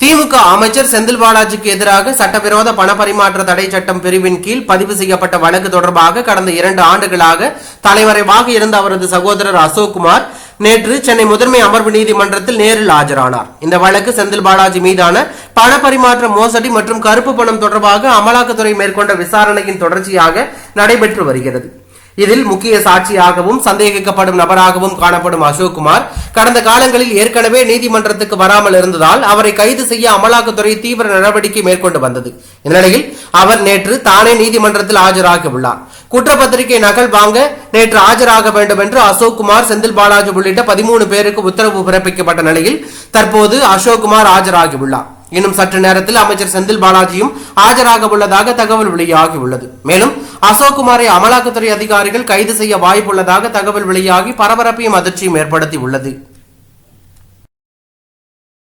திமுக அமைச்சர் செந்தில் பாலாஜிக்கு எதிராக சட்டவிரோத பண பரிமாற்ற தடை சட்டம் பிரிவின் கீழ் பதிவு செய்யப்பட்ட வழக்கு தொடர்பாக கடந்த இரண்டு ஆண்டுகளாக தலைமறைவாக இருந்த அவரது சகோதரர் அசோக்குமார் நேற்று சென்னை முதன்மை அமர்வு நீதிமன்றத்தில் நேரில் ஆஜரானார். இந்த வழக்கு செந்தில் பாலாஜி மீதான பணப்பரிமாற்ற மோசடி மற்றும் கருப்பு பணம் தொடர்பாக அமலாக்கத்துறை மேற்கொண்ட விசாரணையின் தொடர்ச்சியாக நடைபெற்று வருகிறது. இதில் முக்கிய சாட்சியாகவும் சந்தேகிக்கப்படும் நபராகவும் காணப்படும் அசோக்குமார் கடந்த காலங்களில் ஏற்கனவே நீதிமன்றத்துக்கு வராமல் இருந்ததால் அவரை கைது செய்ய அமலாக்கத்துறை தீவிர நடவடிக்கை மேற்கொண்டு வந்தது. இந்நிலையில் அவர் நேற்று தானே நீதிமன்றத்தில் ஆஜராகி உள்ளார் குற்றப்பத்திரிகை நகல் வாங்க நேற்று ஆஜராக வேண்டும் என்று அசோக்குமார் செந்தில் பாலாஜி உள்ளிட்ட பதிமூணு பேருக்கு உத்தரவு பிறப்பிக்கப்பட்ட நிலையில் தற்போது அசோக்குமார் ஆஜராகி உள்ளார் இன்னும் சற்று நேரத்தில் அமைச்சர் செந்தில் பாலாஜியும் ஆஜராக உள்ளதாக தகவல் வெளியாகி உள்ளது மேலும் அசோக்குமாரை அமலாக்கத்துறை அதிகாரிகள் கைது செய்ய வாய்ப்புள்ளதாக தகவல் வெளியாகி பரபரப்பையும் அதிர்ச்சியும் ஏற்படுத்தி உள்ளது